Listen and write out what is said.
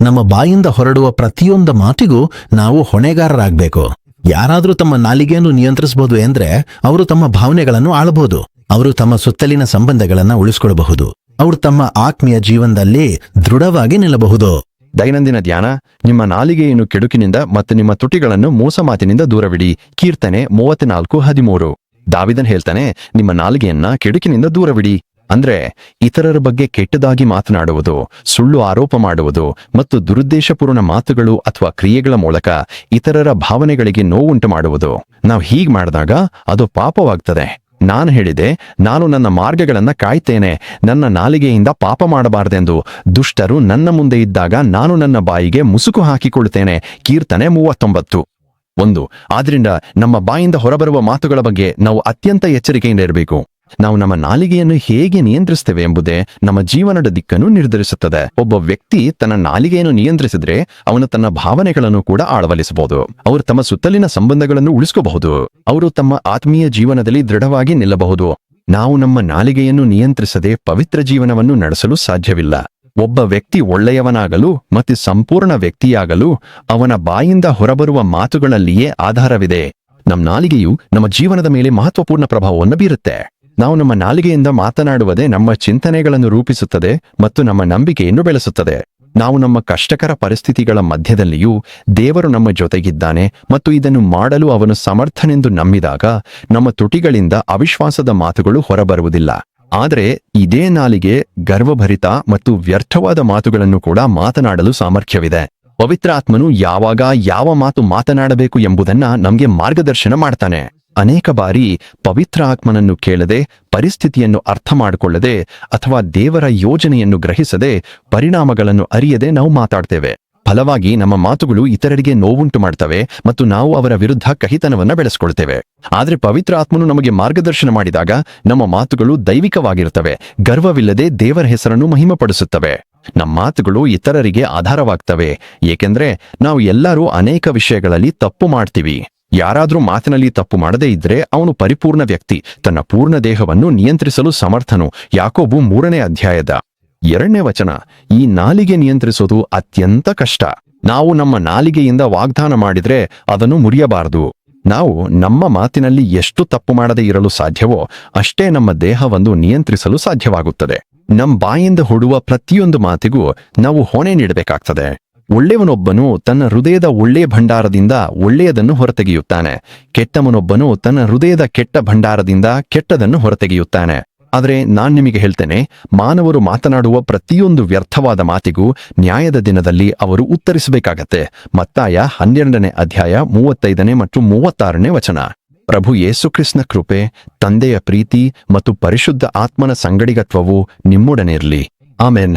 ನಮ್ಮ ಬಾಯಿಂದ ಹೊರಡುವ ಪ್ರತಿಯೊಂದು ಮಾತಿಗೂ ನಾವು ಹೊಣೆಗಾರರಾಗಬೇಕು. ಯಾರಾದರೂ ತಮ್ಮ ನಾಲಿಗೆಯನ್ನು ನಿಯಂತ್ರಿಸಬಹುದು ಎಂದ್ರೆ ಅವರು ತಮ್ಮ ಭಾವನೆಗಳನ್ನು ಆಳಬಹುದು ಅವರು ತಮ್ಮ ಸುತ್ತಲಿನ ಸಂಬಂಧಗಳನ್ನು ಉಳಿಸಿಕೊಳ್ಳಬಹುದು ಅವರು ತಮ್ಮ ಆತ್ಮೀಯ ಜೀವನದಲ್ಲಿ ದೃಢವಾಗಿ ನಿಲ್ಲಬಹುದು. ದೈನಂದಿನ ಧ್ಯಾನ, ನಿಮ್ಮ ನಾಲಿಗೆಯನ್ನು ಕೆಡುಕಿನಿಂದ ಮತ್ತು ನಿಮ್ಮ ತುಟಿಗಳನ್ನು ಮೋಸ ಮಾತಿನಿಂದ ದೂರವಿಡಿ. ಕೀರ್ತನೆ ಮೂವತ್ನಾಲ್ಕು ಹದಿಮೂರು. ದಾವಿದನ್ ಹೇಳ್ತಾನೆ, ನಿಮ್ಮ ನಾಲಿಗೆಯನ್ನ ಕೆಡುಕಿನಿಂದ ದೂರವಿಡಿ. ಅಂದ್ರೆ ಇತರರ ಬಗ್ಗೆ ಕೆಟ್ಟದಾಗಿ ಮಾತನಾಡುವುದು, ಸುಳ್ಳು ಆರೋಪ ಮಾಡುವುದು ಮತ್ತು ದುರುದ್ದೇಶಪೂರ್ಣ ಮಾತುಗಳು ಅಥವಾ ಕ್ರಿಯೆಗಳ ಮೂಲಕ ಇತರರ ಭಾವನೆಗಳಿಗೆ ನೋವುಂಟು ಮಾಡುವುದು. ನಾವು ಹೀಗೆ ಮಾಡಿದಾಗ ಅದು ಪಾಪವಾಗ್ತದೆ. ನಾನು ಹೇಳಿದೆ, ನಾನು ನನ್ನ ಮಾರ್ಗಗಳನ್ನು ಕಾಯ್ತೇನೆ, ನನ್ನ ನಾಲಿಗೆಯಿಂದ ಪಾಪ ಮಾಡಬಾರದೆಂದು. ದುಷ್ಟರು ನನ್ನ ಮುಂದೆ ಇದ್ದಾಗ ನಾನು ನನ್ನ ಬಾಯಿಗೆ ಮುಸುಕು ಹಾಕಿಕೊಳ್ಳುತ್ತೇನೆ ಕೀರ್ತನೆ ಮೂವತ್ತೊಂಬತ್ತು. ಒಂದು, ಆದ್ರಿಂದ ನಮ್ಮ ಬಾಯಿಂದ ಹೊರಬರುವ ಮಾತುಗಳ ಬಗ್ಗೆ ನಾವು ಅತ್ಯಂತ ಎಚ್ಚರಿಕೆಯಿಂದ ಇರಬೇಕು. ನಾವು ನಮ್ಮ ನಾಲಿಗೆಯನ್ನು ಹೇಗೆ ನಿಯಂತ್ರಿಸುತ್ತೇವೆ ಎಂಬುದೇ ನಮ್ಮ ಜೀವನದ ದಿಕ್ಕನ್ನು ನಿರ್ಧರಿಸುತ್ತದೆ. ಒಬ್ಬ ವ್ಯಕ್ತಿ ತನ್ನ ನಾಲಿಗೆಯನ್ನು ನಿಯಂತ್ರಿಸಿದ್ರೆ ಅವನು ತನ್ನ ಭಾವನೆಗಳನ್ನು ಕೂಡ ಆಳವಲಿಸಬಹುದು ಅವರು ತಮ್ಮ ಸುತ್ತಲಿನ ಸಂಬಂಧಗಳನ್ನು ಉಳಿಸ್ಕೋಬಹುದು. ಅವರು ತಮ್ಮ ಆತ್ಮೀಯ ಜೀವನದಲ್ಲಿ ದೃಢವಾಗಿ ನಿಲ್ಲಬಹುದು. ನಾವು ನಮ್ಮ ನಾಲಿಗೆಯನ್ನು ನಿಯಂತ್ರಿಸದೆ ಪವಿತ್ರ ಜೀವನವನ್ನು ನಡೆಸಲು ಸಾಧ್ಯವಿಲ್ಲ. ಒಬ್ಬ ವ್ಯಕ್ತಿ ಒಳ್ಳೆಯವನಾಗಲು ಮತ್ತು ಸಂಪೂರ್ಣ ವ್ಯಕ್ತಿಯಾಗಲು ಅವನ ಬಾಯಿಂದ ಹೊರಬರುವ ಮಾತುಗಳಲ್ಲಿಯೇ ಆಧಾರವಿದೆ. ನಮ್ಮ ನಾಲಿಗೆಯು ನಮ್ಮ ಜೀವನದ ಮೇಲೆ ಮಹತ್ವಪೂರ್ಣ ಪ್ರಭಾವವನ್ನು ಬೀರುತ್ತೆ. ನಾವು ನಮ್ಮ ನಾಲಿಗೆಯಿಂದ ಮಾತನಾಡುವುದೇ ನಮ್ಮ ಚಿಂತನೆಗಳನ್ನು ರೂಪಿಸುತ್ತದೆ ಮತ್ತು ನಮ್ಮ ನಂಬಿಕೆಯನ್ನು ಬೆಳೆಸುತ್ತದೆ. ನಾವು ನಮ್ಮ ಕಷ್ಟಕರ ಪರಿಸ್ಥಿತಿಗಳ ಮಧ್ಯದಲ್ಲಿಯೂ ದೇವರು ನಮ್ಮ ಜೊತೆಗಿದ್ದಾನೆ ಮತ್ತು ಇದನ್ನು ಮಾಡಲು ಅವನು ಸಮರ್ಥನೆಂದು ನಂಬಿದಾಗ ನಮ್ಮ ತುಟಿಗಳಿಂದ ಅವಿಶ್ವಾಸದ ಮಾತುಗಳು ಹೊರಬರುವುದಿಲ್ಲ. ಆದರೆ ಇದೇ ನಾಲಿಗೆ ಗರ್ವಭರಿತ ಮತ್ತು ವ್ಯರ್ಥವಾದ ಮಾತುಗಳನ್ನು ಕೂಡ ಮಾತನಾಡಲು ಸಾಮರ್ಥ್ಯವಿದೆ. ಪವಿತ್ರಾತ್ಮನು ಯಾವಾಗ ಯಾವ ಮಾತು ಮಾತನಾಡಬೇಕು ಎಂಬುದನ್ನ ನಮಗೆ ಮಾರ್ಗದರ್ಶನ ಮಾಡ್ತಾನೆ. ಅನೇಕ ಬಾರಿ ಪವಿತ್ರ ಆತ್ಮನನ್ನು ಕೇಳದೆ ಪರಿಸ್ಥಿತಿಯನ್ನು ಅರ್ಥ ಮಾಡಿಕೊಳ್ಳದೆ ಅಥವಾ ದೇವರ ಯೋಜನೆಯನ್ನು ಗ್ರಹಿಸದೆ ಪರಿಣಾಮಗಳನ್ನು ಅರಿಯದೆ ನಾವು ಮಾತಾಡ್ತೇವೆ. ಫಲವಾಗಿ ನಮ್ಮ ಮಾತುಗಳು ಇತರರಿಗೆ ನೋವುಂಟು ಮಾಡ್ತವೆ ಮತ್ತು ನಾವು ಅವರ ವಿರುದ್ಧ ಕಹಿತನವನ್ನು ಬೆಳೆಸ್ಕೊಳ್ತೇವೆ. ಆದರೆ ಪವಿತ್ರ ಆತ್ಮನು ನಮಗೆ ಮಾರ್ಗದರ್ಶನ ಮಾಡಿದಾಗ ನಮ್ಮ ಮಾತುಗಳು ದೈವಿಕವಾಗಿರುತ್ತವೆ, ಗರ್ವವಿಲ್ಲದೆ ದೇವರ ಹೆಸರನ್ನು ಮಹಿಮಪಡಿಸುತ್ತವೆ. ನಮ್ಮ ಮಾತುಗಳು ಇತರರಿಗೆ ಆಧಾರವಾಗ್ತವೆ, ಏಕೆಂದ್ರೆ ನಾವು ಎಲ್ಲರೂ ಅನೇಕ ವಿಷಯಗಳಲ್ಲಿ ತಪ್ಪು ಮಾಡ್ತೀವಿ. ಯಾರಾದ್ರೂ ಮಾತಿನಲ್ಲಿ ತಪ್ಪು ಮಾಡದೇ ಇದ್ರೆ ಅವನು ಪರಿಪೂರ್ಣ ವ್ಯಕ್ತಿ. ತನ್ನ ಪೂರ್ಣ ದೇಹವನ್ನು ನಿಯಂತ್ರಿಸಲು ಸಮರ್ಥನು. ಯಾಕೋಬು ಮೂರನೇ ಅಧ್ಯಾಯದ ಎರಡನೇ ವಚನ. ಈ ನಾಲಿಗೆ ನಿಯಂತ್ರಿಸೋದು ಅತ್ಯಂತ ಕಷ್ಟ. ನಾವು ನಮ್ಮ ನಾಲಿಗೆಯಿಂದ ವಾಗ್ದಾನ ಮಾಡಿದ್ರೆ ಅದನ್ನು ಮುರಿಯಬಾರದು. ನಾವು ನಮ್ಮ ಮಾತಿನಲ್ಲಿ ಎಷ್ಟು ತಪ್ಪು ಮಾಡದೇ ಇರಲು ಸಾಧ್ಯವೋ ಅಷ್ಟೇ ನಮ್ಮ ದೇಹವನ್ನು ನಿಯಂತ್ರಿಸಲು ಸಾಧ್ಯವಾಗುತ್ತದೆ. ನಮ್ಮ ಬಾಯಿಂದ ಹೊಡುವ ಪ್ರತಿಯೊಂದು ಮಾತಿಗೂ ನಾವು ಹೊಣೆ ನೀಡಬೇಕಾಗ್ತದೆ. ಒಳ್ಳೆಯವನೊಬ್ಬನು ತನ್ನ ಹೃದಯದ ಒಳ್ಳೆಯ ಭಂಡಾರದಿಂದ ಒಳ್ಳೆಯದನ್ನು ಹೊರತೆಗೆಯುತ್ತಾನೆ. ಕೆಟ್ಟವನೊಬ್ಬನು ತನ್ನ ಹೃದಯದ ಕೆಟ್ಟ ಭಂಡಾರದಿಂದ ಕೆಟ್ಟದನ್ನು ಹೊರತೆಗೆಯುತ್ತಾನೆ. ಆದರೆ ನಾನ್ ನಿಮಗೆ ಹೇಳ್ತೇನೆ, ಮಾನವರು ಮಾತನಾಡುವ ಪ್ರತಿಯೊಂದು ವ್ಯರ್ಥವಾದ ಮಾತಿಗೂ ನ್ಯಾಯದ ದಿನದಲ್ಲಿ ಅವರು ಉತ್ತರಿಸಬೇಕಾಗತ್ತೆ. ಮತ್ತಾಯ ಹನ್ನೆರಡನೇ ಅಧ್ಯಾಯ ಮೂವತ್ತೈದನೇ ಮತ್ತು ಮೂವತ್ತಾರನೇ ವಚನ. ಪ್ರಭು ಯೇಸುಕ್ರಿಸ್ನ ಕೃಪೆ, ತಂದೆಯ ಪ್ರೀತಿ ಮತ್ತು ಪರಿಶುದ್ಧ ಆತ್ಮನ ಸಂಗಡಿಗತ್ವವು ನಿಮ್ಮೊಡನಿರಲಿ ಆಮೆನ್.